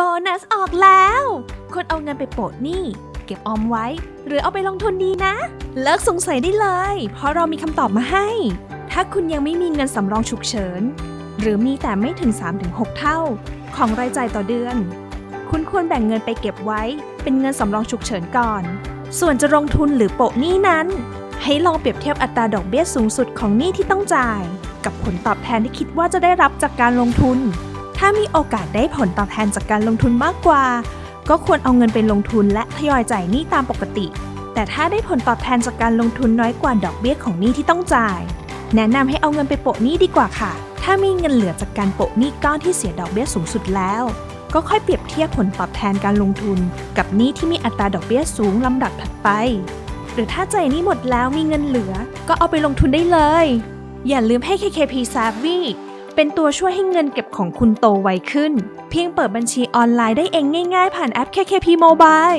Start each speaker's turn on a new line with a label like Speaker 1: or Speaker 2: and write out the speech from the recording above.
Speaker 1: บนัสออกแล้วคุณเอาเงินไปโปะหนี้เก็บออมไว้ หรือเอาไปลงทุนดีนะ เลิกสงสัยได้เลย เพราะเรามีคำตอบมาให้ ถ้าคุณยังไม่มีเงินสำรองฉุกเฉิน หรือมีแต่ไม่ถึง 3-6 เท่า ของรายจ่ายต่อเดือน คุณควรแบ่งเงินไปเก็บไว้ เป็นเงินสำรองฉุกเฉินก่อน ส่วนจะลงทุนหรือโปะหนี้นั้น ให้ลองเปรียบเทียบอัตราดอกเบี้ยสูงสุดของหนี้ที่ต้องจ่าย กับผลตอบแทนที่คิดว่าจะได้รับจากการลงทุน ถ้ามีโอกาสได้ผลตอบแทนจากการลงทุนมากกว่า ก็ควรเอาเงินไปลงทุนและทยอยจ่ายหนี้ตามปกติ แต่ถ้าได้ผลตอบแทนจากการลงทุนน้อยกว่าดอกเบี้ยของหนี้ที่ต้องจ่าย แนะนำให้เอาเงินไปโปะหนี้ดีกว่าค่ะ ถ้ามีเงินเหลือจากการโปะหนี้ก้อนที่เสียดอกเบี้ยสูงสุดแล้ว ก็ค่อยเปรียบเทียบผลตอบแทนการลงทุน กับหนี้ที่มีอัตราดอกเบี้ยสูงลำดับถัดไป หรือถ้าจ่ายหนี้หมดแล้วมีเงินเหลือ ก็เอาไปลงทุนได้เลย อย่าลืมให้ KKP Savvy เป็นตัวช่วยให้เงินเก็บของคุณโตไวขึ้น เพียงเปิดบัญชีออนไลน์ได้เองง่ายๆ ผ่านแอป KKP Mobile